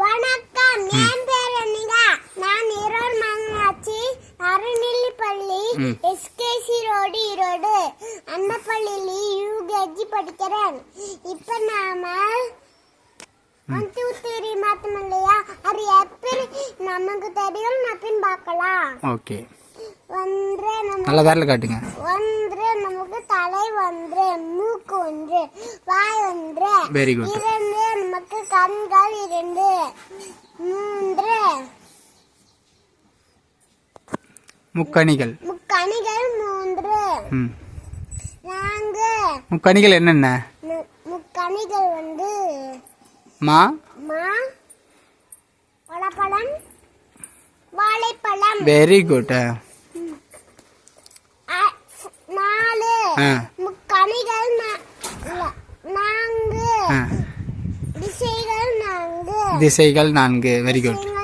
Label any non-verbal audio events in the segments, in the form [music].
வணக்கம். என் பேர் அனிகா நான் ஈரோடு மங்கனாச்சி அறநிலைப்பள்ளி எஸ்கேசி ரோடு ஈரோடு. அந்த பள்ளியில் யூகேஜி படிக்கிறேன். இப்ப நாம ஒன் டூ த்ரீ மாத்தம் இல்லையா? அது எப்படி நமக்கு தெரியும்? நப்பின் பார்க்கலாம். ஓகே. ஒன்று நம்ம நல்ல வேரில் காட்டுங்க. ஒன்று நமக்கு தலை ஒன்று மூக்கு ஒன்று வாய் ஒன்று Very good. கண்கள் இரண்டு. மூன்று. முக்கணிகள். முக்கணிகள் மூன்று. நான்கு. முக்கணிகள் என்னென்ன? முக்கணிகள் வந்து மா. மா. பழப்பழம் வாழைப்பழம். வெரி குட் நாலு. முக்கணிகள் நான்கு. திசைகள் நான்கு. வெரி குட்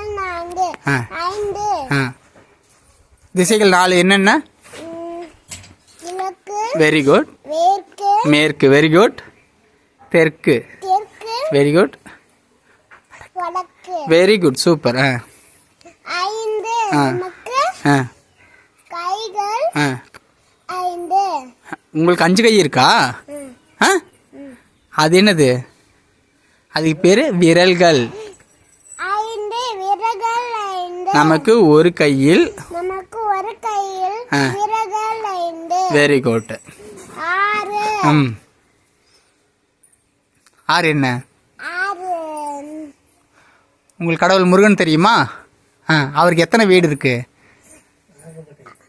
ஆ. ஆ. திசைகள் நாலு. என்னென்ன? வெரி குட் மேற்கு. வெரி குட் தெற்கு. Very good very good super ஆ. ஆ. ஆ. உங்களுக்கு அஞ்சு கை இருக்கா? அது என்னது? அதுக்கு பேர் விரல்கள். நமக்கு ஒரு கையில் நமக்கு ஒரு கையில் ஆ. விரல்கள் ஐந்து. வெரி குட் ஆறு. ம். ஆறு என்ன? உங்களுக்கு கடவுள் முருகன் தெரியுமா? ஆ அவருக்கு எத்தனை வீடு இருக்கு?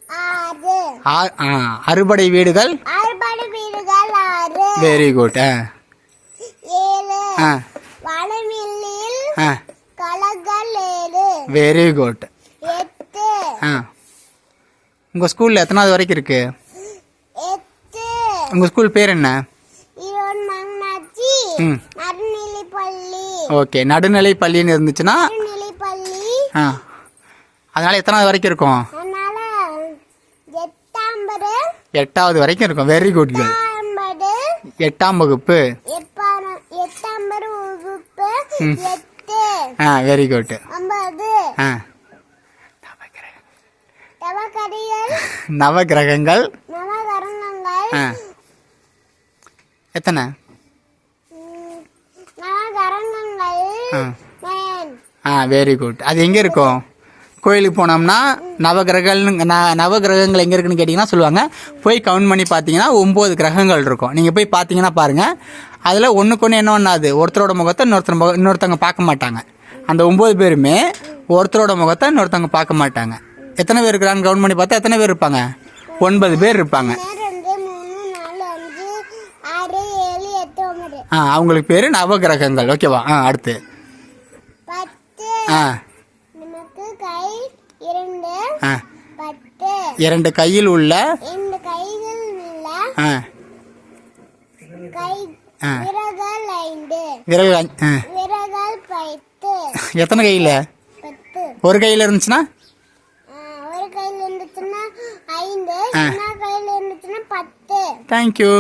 ஆறு. ஆ- ஆ, அறுபடை வீடுகள்? வெரி குட் ஆ. ஆ. வெரி குட் ஆ. உங்கள் ஸ்கூலில் எத்தனாவது வரைக்கும் இருக்கு? உங்கள் ஸ்கூல் பேர் என்ன? ம். ஓகே. நடுநிலை பள்ளின்னு இருந்துச்சுன்னா ஆ. அதனால் எத்தனாவது வரைக்கும் இருக்கும்? எட்டாவது வரைக்கும் இருக்கும். வெரி. குட் கேர்ள் எட்டாம் வகுப்பு ஆ வெரி குட் ஆ. [laughs] நவகிரகங்கள் ஆ. எத்தனை? ஆ. வெரி குட் அது எங்கே இருக்கும்? கோயிலுக்கு போனோம்னா நவகிரகங்கள் ந நவகிரகங்கள் எங்கே இருக்குன்னு கேட்டிங்கன்னா சொல்லுவாங்க. போய் கவுண்ட் பண்ணி பார்த்தீங்கன்னா ஒம்பது கிரகங்கள் இருக்கும். நீங்கள் போய் பார்த்தீங்கன்னா பாருங்கள் அதில் ஒன்றுக்கு ஒன்று என்ன ஒன்றாது ஒருத்தரோட முகத்தை இன்னொருத்தர் முக இன்னொருத்தவங்க பார்க்க மாட்டாங்க. அந்த ஒம்பது பேருமே ஒருத்தரோட முகத்தை இன்னொருத்தவங்க பார்க்க மாட்டாங்க. எத்தனை பேர் இருக்கிறாங்க கவுண்ட் பண்ணி பார்த்தா எத்தனை பேர் இருப்பாங்க? ஒன்பது பேர் இருப்பாங்க. ஆ அவங்களுக்கு பேர் நவகிரகங்கள். ஓகேவா ஆ அடுத்து. ஆ. ஆ. இரண்டு கையில் உள்ள ஆ. கை ஆ. விரல்கள் ஐந்து. விரல் அஞ்- ஆ. விரல்கள் பத்து. எத்தனை கையில்? ஒரு கையில் இருந்துச்சுன்னா? ஒரு கையில் இருந்துச்சுன்னா ஐந்து கையில் இருந்துச்சுன்னா பத்து. தேங்க்யூ